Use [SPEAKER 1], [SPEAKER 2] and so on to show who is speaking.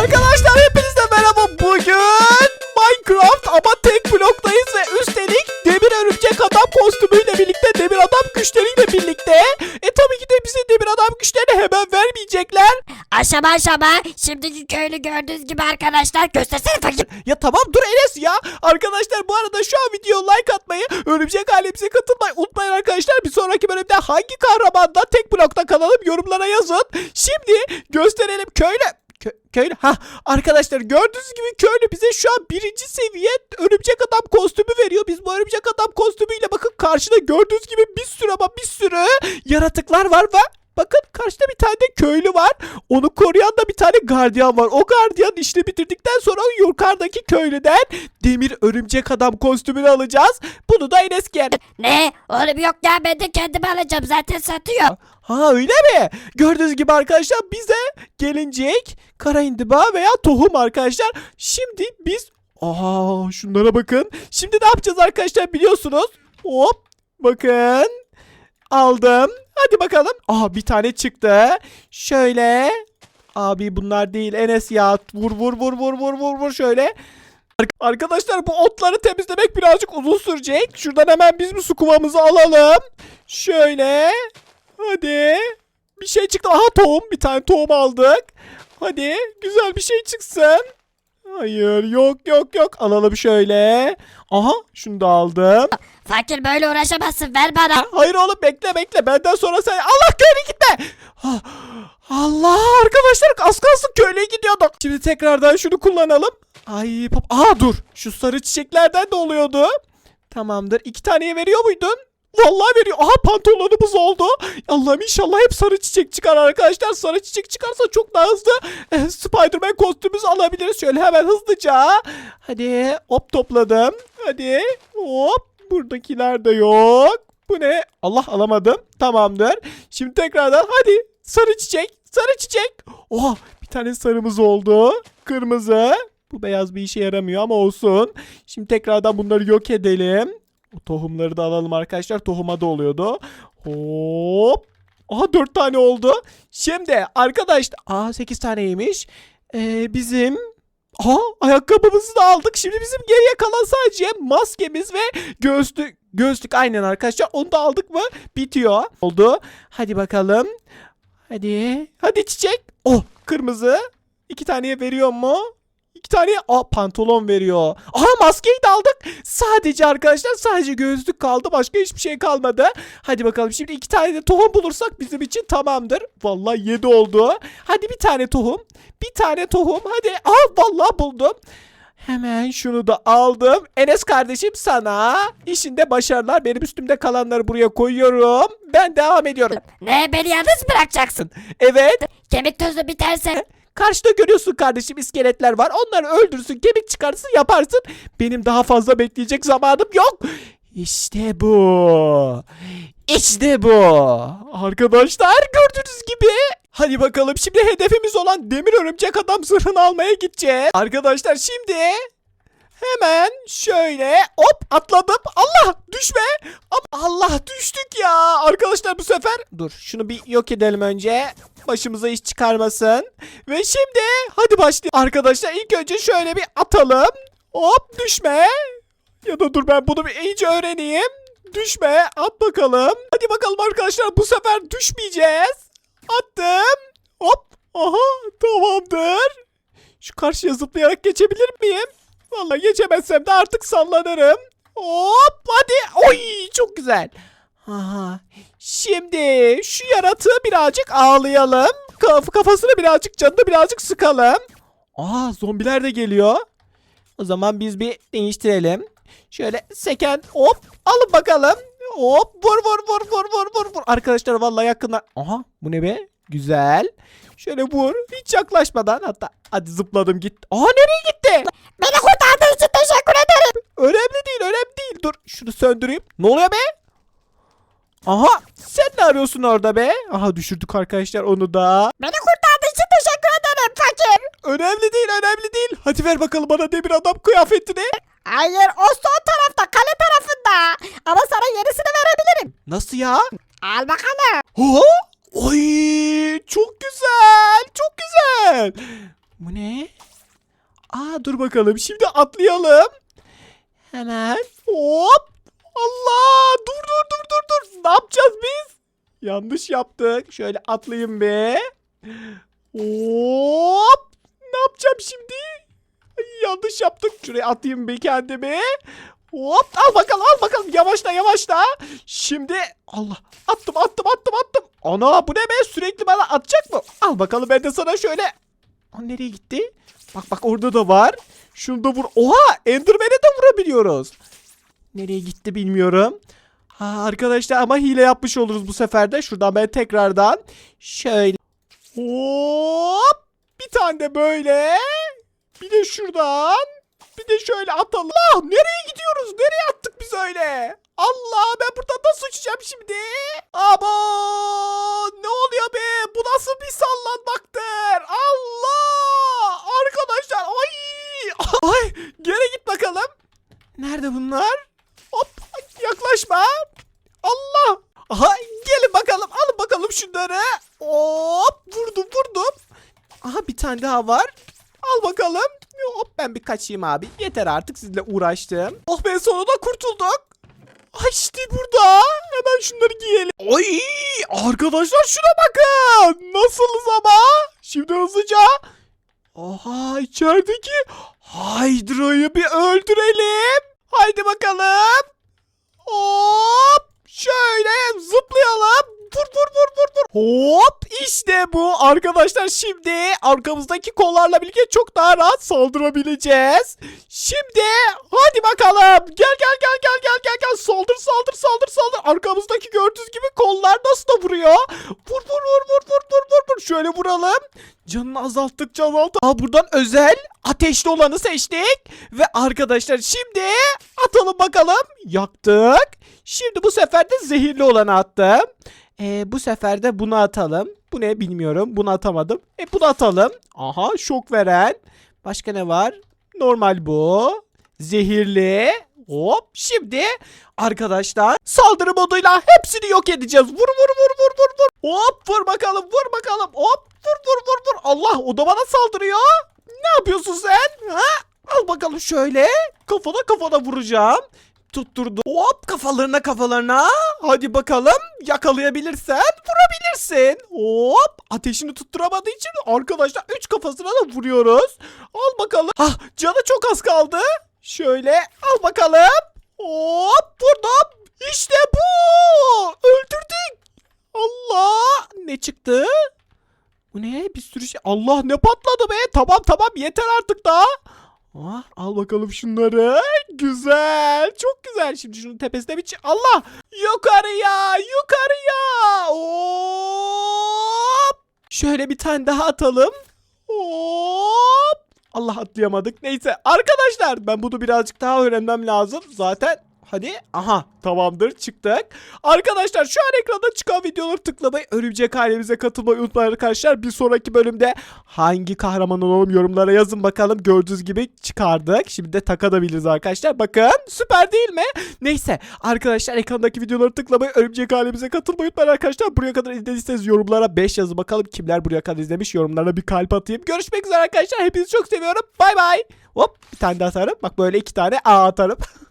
[SPEAKER 1] Arkadaşlar hepinize merhaba. Bugün Minecraft ama tek bloktayız ve üstelik demir örümcek adam kostümüyle birlikte demir adam güçleriyle birlikte. E tabii ki de bize demir adam güçlerini hemen vermeyecekler.
[SPEAKER 2] Aşama aşama şimdiki köylü gördüğünüz gibi arkadaşlar göstersene fakir.
[SPEAKER 1] Ya tamam dur Enes ya. Arkadaşlar bu arada şu an videoya like atmayı, örümcek ailemize katılmayı unutmayın arkadaşlar. Bir sonraki bölümde hangi kahramanda tek blokta kalalım yorumlara yazın. Şimdi gösterelim köylü. Kö köylü ha arkadaşlar gördüğünüz gibi köylü bize şu an birinci seviye örümcek adam kostümü veriyor. Biz bu örümcek adam kostümüyle bakın karşıda gördüğünüz gibi bir sürü ama bir sürü yaratıklar var ve bakın karşıda bir tane de köylü var. Onu koruyan da bir tane gardiyan var. O gardiyan işini bitirdikten sonra yukarıdaki köylüden demir örümcek adam kostümünü alacağız. Bunu da Enes giyer.
[SPEAKER 2] Ne? Oğlum yok ya ben de kendime alacağım zaten satıyor.
[SPEAKER 1] Ha öyle mi? Gördüğünüz gibi arkadaşlar bize gelincek, kara indiba veya tohum arkadaşlar. Şimdi biz Aa şunlara bakın. Şimdi ne yapacağız arkadaşlar biliyorsunuz. Hop bakın. Aldım. Hadi bakalım. Aa bir tane çıktı. Şöyle. Abi bunlar değil Enes ya. Vur vur vur vur vur vur vur şöyle. Ar- Arkadaşlar bu otları temizlemek birazcık uzun sürecek. Şuradan hemen biz bu su kovamızı alalım. Şöyle. Hadi. Bir şey çıktı. Aha tohum. Bir tane tohum aldık. Hadi. Güzel bir şey çıksın. Hayır. Yok yok yok. Alalım şöyle. Aha. Şunu da aldım.
[SPEAKER 2] Fakir böyle uğraşamazsın ver bana.
[SPEAKER 1] Hayır oğlum bekle bekle. Benden sonra sen... Allah köylü gitme. Ah, Allah arkadaşlar az kalsın köylüye gidiyorduk. Şimdi tekrardan şunu kullanalım. Ay pap. Aa dur. Şu sarı çiçeklerden de oluyordu. Tamamdır. İki taneye veriyor muydun? Vallahi veriyor. Aha pantolonumuz oldu. Allah'ım inşallah hep sarı çiçek çıkar arkadaşlar. Sarı çiçek çıkarsa çok daha hızlı eh, Spider-Man kostümümüzü alabiliriz. Şöyle hemen hızlıca. Hadi hop topladım. Hadi hop. Buradakiler de yok. Bu ne? Allah alamadım. Tamamdır. Şimdi tekrardan hadi sarı çiçek. Sarı çiçek. Oha bir tane sarımız oldu. Kırmızı. Bu beyaz bir işe yaramıyor ama olsun. Şimdi tekrardan bunları yok edelim. Tohumları da alalım arkadaşlar. Tohuma da oluyordu. Hop. Aha 4 tane oldu. Şimdi arkadaşlar. Aa 8 taneymiş. Ee, bizim Aha ayakkabımızı da aldık. Şimdi bizim geriye kalan sadece maskemiz ve göğüslük. Göğüslük aynen arkadaşlar. Onu da aldık mı bitiyor. Oldu. Hadi bakalım. Hadi. Hadi çiçek. Oh kırmızı. İki taneye veriyor mu? İki tane Aa, pantolon veriyor. Aha maskeyi de aldık. Sadece arkadaşlar sadece gözlük kaldı. Başka hiçbir şey kalmadı. Hadi bakalım şimdi iki tane de tohum bulursak bizim için tamamdır. Vallahi yedi oldu. Hadi bir tane tohum. Bir tane tohum. Hadi. Aa vallahi buldum. Hemen şunu da aldım. Enes kardeşim sana işinde başarılar. Benim üstümde kalanları buraya koyuyorum. Ben devam ediyorum.
[SPEAKER 2] Ne beni yalnız bırakacaksın.
[SPEAKER 1] Evet.
[SPEAKER 2] Kemik tozu biterse.
[SPEAKER 1] Karşıda görüyorsun kardeşim iskeletler var. Onları öldürsün, kemik çıkarsın, yaparsın. Benim daha fazla bekleyecek zamanım yok. İşte bu. İşte bu. Arkadaşlar gördüğünüz gibi. Hadi bakalım şimdi hedefimiz olan demir örümcek adam zırhını almaya gideceğiz. Arkadaşlar şimdi hemen şöyle hop atladım. Allah düşme. Allah düştük ya. Arkadaşlar bu sefer dur şunu bir yok edelim önce. Başımıza iş çıkarmasın. Ve şimdi hadi başlayalım. Arkadaşlar ilk önce şöyle bir atalım. Hop düşme. Ya da dur ben bunu bir iyice öğreneyim. Düşme. At bakalım. Hadi bakalım arkadaşlar bu sefer düşmeyeceğiz. Attım. Hop. Aha tamamdır. Şu karşıya zıplayarak geçebilir miyim? Vallahi geçemezsem de artık sallanırım. Hop hadi. Oy çok güzel. Aha. Şimdi şu yaratığı birazcık ağlayalım. Kaf kafasını birazcık canını birazcık sıkalım. Aa zombiler de geliyor. O zaman biz bir değiştirelim. Şöyle seken hop alın bakalım. Hop vur vur vur vur vur vur vur. Arkadaşlar vallahi yakınlar. Aha bu ne be? Güzel. Şöyle vur. Hiç yaklaşmadan hatta hadi zıpladım git. Aa nereye gitti?
[SPEAKER 2] Beni kurtardığın için teşekkür ederim.
[SPEAKER 1] Önemli değil önemli değil. Dur şunu söndüreyim. Ne oluyor be? Aha sen ne arıyorsun orada be? Aha düşürdük arkadaşlar onu da.
[SPEAKER 2] Beni kurtardığın için teşekkür ederim fakir.
[SPEAKER 1] Önemli değil önemli değil. Hadi ver bakalım bana demir adam kıyafetini.
[SPEAKER 2] Hayır o son tarafta kale tarafında. Ama sana yenisini verebilirim.
[SPEAKER 1] Nasıl ya?
[SPEAKER 2] Al bakalım.
[SPEAKER 1] Ha? Oy çok güzel çok güzel. Bu ne? Aa dur bakalım. Şimdi atlayalım. Hemen. Hop. Allah. Dur dur dur dur dur. Ne yapacağız biz? Yanlış yaptık. Şöyle atlayayım be. Hop. Ne yapacağım şimdi? Yanlış yaptık. Şuraya atayım be kendimi. Hop al bakalım al bakalım yavaşla yavaşla. Şimdi Allah attım attım attım attım. Ana bu ne be sürekli bana atacak mı? Al bakalım ben de sana şöyle. O nereye gitti? Bak bak orada da var. Şunu da vur. Oha Enderman'e de vurabiliyoruz. Nereye gitti bilmiyorum. Ha arkadaşlar ama hile yapmış oluruz bu sefer de. Şuradan ben tekrardan şöyle. Hop. Bir tane de böyle. Bir de şuradan. Bir de şöyle atalım. Allah nereye gidiyoruz? Nereye attık biz öyle? Allah ben buradan nasıl uçacağım şimdi? Abo ne oluyor be? Bu nasıl bir sallanmaktır? Allah arkadaşlar ay ay geri git bakalım. Nerede bunlar? Yaklaşma. Allah. Aha gelin bakalım alın bakalım şunları. Hop vurdum vurdum. Aha bir tane daha var. Al bakalım. Hop ben bir kaçayım abi. Yeter artık sizinle uğraştım. Oh be sonunda kurtulduk. Ay işte burada. Hemen şunları giyelim. Oy arkadaşlar şuna bakın. Nasılız ama. Şimdi hızlıca. Oha içerideki Hydra'yı bir öldürelim. Haydi bakalım. Hop. Şöyle zıplayalım. Vur vur vur vur vur. Hop işte bu arkadaşlar şimdi arkamızdaki kollarla birlikte çok daha rahat saldırabileceğiz. Şimdi hadi bakalım. Gel gel gel gel gel gel gel saldır saldır saldır saldır. Arkamızdaki gördüğünüz gibi kollar nasıl da vuruyor. Vur vur vur vur vur vur vur vur. Şöyle vuralım. Canını azalttıkça azalt. Aa buradan özel ateşli olanı seçtik. Ve arkadaşlar şimdi atalım bakalım. Yaktık. Şimdi bu sefer de zehirli olanı attım. Ee, bu sefer de bunu atalım. Bu ne bilmiyorum. Bunu atamadım. E bunu atalım. Aha şok veren. Başka ne var? Normal bu. Zehirli. Hop. Şimdi arkadaşlar saldırı moduyla hepsini yok edeceğiz. Vur vur vur vur vur vur. Hop vur bakalım vur bakalım. Hop vur vur vur vur. Allah o da saldırıyor. Ne yapıyorsun sen? Ha? Al bakalım şöyle. Kafana kafana vuracağım. Tutturdu. Hop kafalarına kafalarına. Hadi bakalım yakalayabilirsen vurabilirsin. Hop ateşini tutturamadığı için arkadaşlar 3 kafasına da vuruyoruz. Al bakalım. Hah canı çok az kaldı. Şöyle al bakalım. Hop vurdum. İşte bu. Öldürdük. Allah. Ne çıktı? Bu ne? Bir sürü şey. Allah ne patladı be. Tamam tamam yeter artık daha. Ah, al bakalım şunları. Güzel. Çok güzel. Şimdi şunun tepesine bir Allah. Yukarıya. Yukarıya. Hop. Şöyle bir tane daha atalım. Hop. Allah atlayamadık. Neyse arkadaşlar ben bunu birazcık daha öğrenmem lazım. Zaten Hadi. Aha tamamdır çıktık. Arkadaşlar şu an ekranda çıkan videoları tıklamayı, örümcek ailemize katılmayı unutmayın arkadaşlar. Bir sonraki bölümde hangi kahraman olalım yorumlara yazın bakalım. Gördüğünüz gibi çıkardık. Şimdi de takabiliriz arkadaşlar. Bakın süper değil mi? Neyse arkadaşlar ekrandaki videoları tıklamayı, örümcek ailemize katılmayı unutmayın arkadaşlar. Buraya kadar izlediyseniz yorumlara 5 yazın bakalım. Kimler buraya kadar izlemiş yorumlara bir kalp atayım. Görüşmek üzere arkadaşlar. Hepinizi çok seviyorum. Bay bay. Hop bir tane daha atarım. Bak böyle iki tane A atarım.